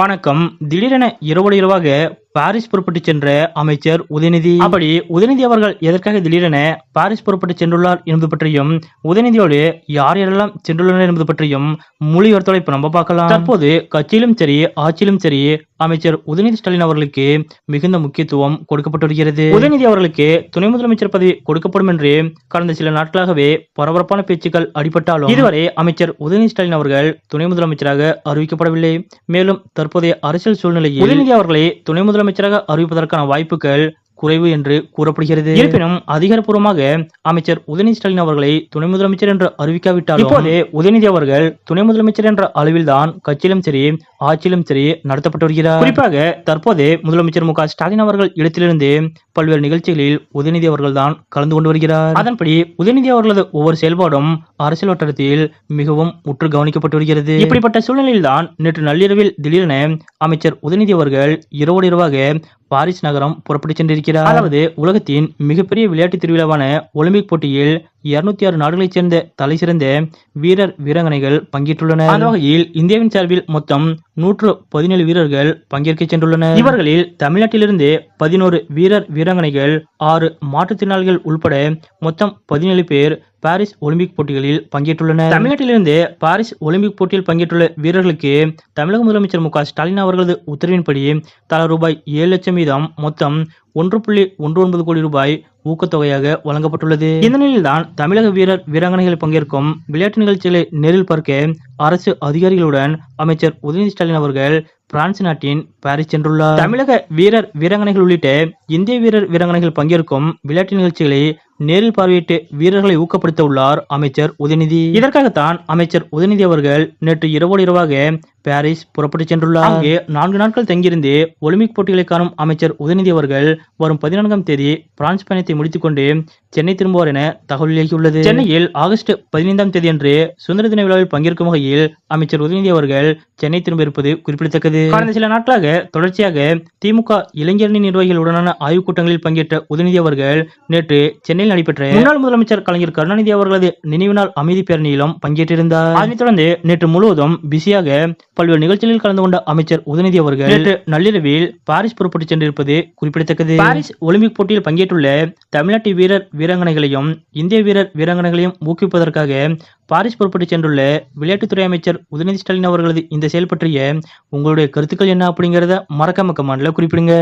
வணக்கம். திடீரென இரவு இரவாக பாரிஸ் புறப்பட்டு சென்ற அமைச்சர் உதயநிதி. அப்படி உதயநிதி அவர்கள் எதற்காக திடீரென பாரிஸ் புறப்பட்டு சென்றுள்ளார் என்பது பற்றியும் உதயநிதியோடு யார் யாரெல்லாம் சென்றுள்ளனர் என்பது பற்றியும் முழு விவரத்தோட இப்ப நம்ம பார்க்கலாம். தற்போது கட்சியிலும் சரி ஆட்சியிலும் சரி அமைச்சர் உதயநிதி ஸ்டாலின் அவர்களுக்கு மிகுந்த முக்கியத்துவம் கொடுக்கப்பட்டு வருகிறது. உதயநிதி அவர்களுக்கு துணை முதலமைச்சர் பதவி கொடுக்கப்படும் என்று கடந்த சில நாட்களாகவே பரபரப்பான பேச்சுக்கள் அடிபட்டாலும் இதுவரை அமைச்சர் உதயநிதி ஸ்டாலின் அவர்கள் துணை முதலமைச்சராக அறிவிக்கப்படவில்லை. மேலும் தற்போதைய அரசியல் சூழ்நிலையில் உதயநிதி அவர்களை துணை முதலமைச்சராக அறிவிப்பதற்கான வாய்ப்புகள் குறைவு என்று கூறப்படுகிறது. இருப்பினும் அதிகாரப்பூர்வமாக அமைச்சர் உதயநிதி ஸ்டாலின் அவர்களை துணை முதலமைச்சர் என்று அறிவிக்காவிட்டால் இப்போது உதயநிதி அவர்கள் துணை முதலமைச்சர் என்ற அளவில் தான் கட்சியிலும் சரி ஆட்சியிலும் சரி நடத்தப்பட்டு வருகிறார். குறிப்பாக தற்போது முதலமைச்சர் மு ஸ்டாலின் அவர்கள் இடத்திலிருந்து பல்வேறு நிகழ்ச்சிகளில் உதயநிதி அவர்கள் தான் கலந்து கொண்டு வருகிறார். அதன்படி உதயநிதி அவர்களது ஒவ்வொரு செயல்பாடும் அரசியல் வட்டாரத்தில் மிகவும் உற்று கவனிக்கப்பட்டு வருகிறது. இப்படிப்பட்ட சூழ்நிலையில் தான் நேற்று நள்ளிரவில் திடீரென அமைச்சர் உதயநிதி அவர்கள் இரவோடு இரவாக பாரிஸ் நகரம் புறப்பட்டு சென்றிருக்கிறார். அதாவது உலகத்தின் மிகப்பெரிய விளையாட்டு திருவிழாவான ஒலிம்பிக் போட்டியில் இருநூத்தி ஆறு நாடுகளைச் சேர்ந்த தலை சிறந்த வீரர் வீராங்கனைகள் பங்கேற்றுள்ளனர். அந்த வகையில் இந்தியாவின் சார்பில் மொத்தம் நூற்று பதினேழு வீரர்கள் பங்கேற்க சென்றுள்ளனர். இவர்களில் தமிழ்நாட்டிலிருந்து பதினோரு வீரர் வீராங்கனைகள் ஆறு மாற்றுத்திறனாளிகள் உள்பட மொத்தம் பதினேழு பேர் பாரிஸ் ஒலிம்பிக் போட்டிகளில் பங்கேற்றுள்ளனர். தமிழ்நாட்டிலிருந்து பாரிஸ் ஒலிம்பிக் போட்டியில் பங்கேற்றுள்ள வீரர்களுக்கு தமிழக முதலமைச்சர் மு ஸ்டாலின் அவர்களது உத்தரவின்படி தலா ரூபாய் ஏழு லட்சம் வீதம் மொத்தம் ஒன்று புள்ளி ஒன்று ஒன்பது கோடி ரூபாய் ஊக்கத்தொகையாக வழங்கப்பட்டுள்ளது. இந்த நிலையில்தான் தமிழக வீரர் வீராங்கனைகள் பங்கேற்கும் விளையாட்டு நிகழ்ச்சிகளை நேரில் பார்க்க அரசு அதிகாரிகளுடன் அமைச்சர் உதயநிதி ஸ்டாலின் அவர்கள் பிரான்ஸ் நாட்டின் பாரிஸ் சென்றுள்ளார். தமிழக வீரர் வீராங்கனைகள் உள்ளிட்ட இந்திய வீரர் வீராங்கனைகள் பங்கேற்கும் விளையாட்டு நிகழ்ச்சிகளை நேரில் பார்வையிட்டு வீரர்களை ஊக்கப்படுத்த உள்ளார் அமைச்சர் உதயநிதி. இதற்காகத்தான் அமைச்சர் உதயநிதி அவர்கள் நேற்று இரவோடு இரவாக பாரிஸ் புறப்பட்டு சென்றுள்ளார். அங்கே நான்கு நாட்கள் தங்கியிருந்து ஒலிம்பிக் போட்டிகளை காணும் அமைச்சர் உதயநிதி அவர்கள் வரும் பதினான்காம் தேதி பிரான்ஸ் பயணத்தை முடித்துக்கொண்டு சென்னை திரும்புவார் என தகவல் வெளியாகியுள்ளது. சென்னையில் ஆகஸ்ட் பதினைந்தாம் தேதி அன்று சுதந்திர தின விழாவில் பங்கேற்கும் வகையில் அமைச்சர் உதயநிதி அவர்கள் சென்னை திரும்ப இருப்பது குறிப்பிடத்தக்கது. கடந்த சில நாட்களாக தொடர்ச்சியாக திமுக இளைஞரணி நிர்வாகிகளுடனான ஆய்வுக் கூட்டங்களில் பங்கேற்ற உதயநிதி அவர்கள் நேற்று சென்னையில் நடைபெற்ற முன்னாள் முதலமைச்சர் கலைஞர் கருணாநிதி அவர்களது நினைவு நாள் அமைதி பேரணியிலும் பங்கேற்றிருந்தார். அதைத் தொடர்ந்து நேற்று முழுவதும் பிஸியாக பல்வேறு நிகழ்ச்சிகளில் கலந்து கொண்ட அமைச்சர் உதயநிதி அவர்கள் நேற்று நள்ளிரவில் பாரிஸ் புறப்பட்டு சென்றிருப்பது குறிப்பிடத்தக்கது. பாரிஸ் ஒலிம்பிக் போட்டியில் பங்கேற்றுள்ள தமிழ்நாட்டு வீரர் வீராங்கனைகளையும் இந்திய வீரர் வீராங்கனைகளையும் ஊக்குவிப்பதற்காக பாரிஸ் புறப்பட்டு சென்றுள்ள விளையாட்டுத்துறை அமைச்சர் உதயநிதி ஸ்டாலின் அவர்களது இந்த செயல் பற்றிய உங்களுடைய கருத்துக்கள் என்ன அப்படிங்கறத மறக்காம கமெண்ட்ல குறிப்பிடுங்க.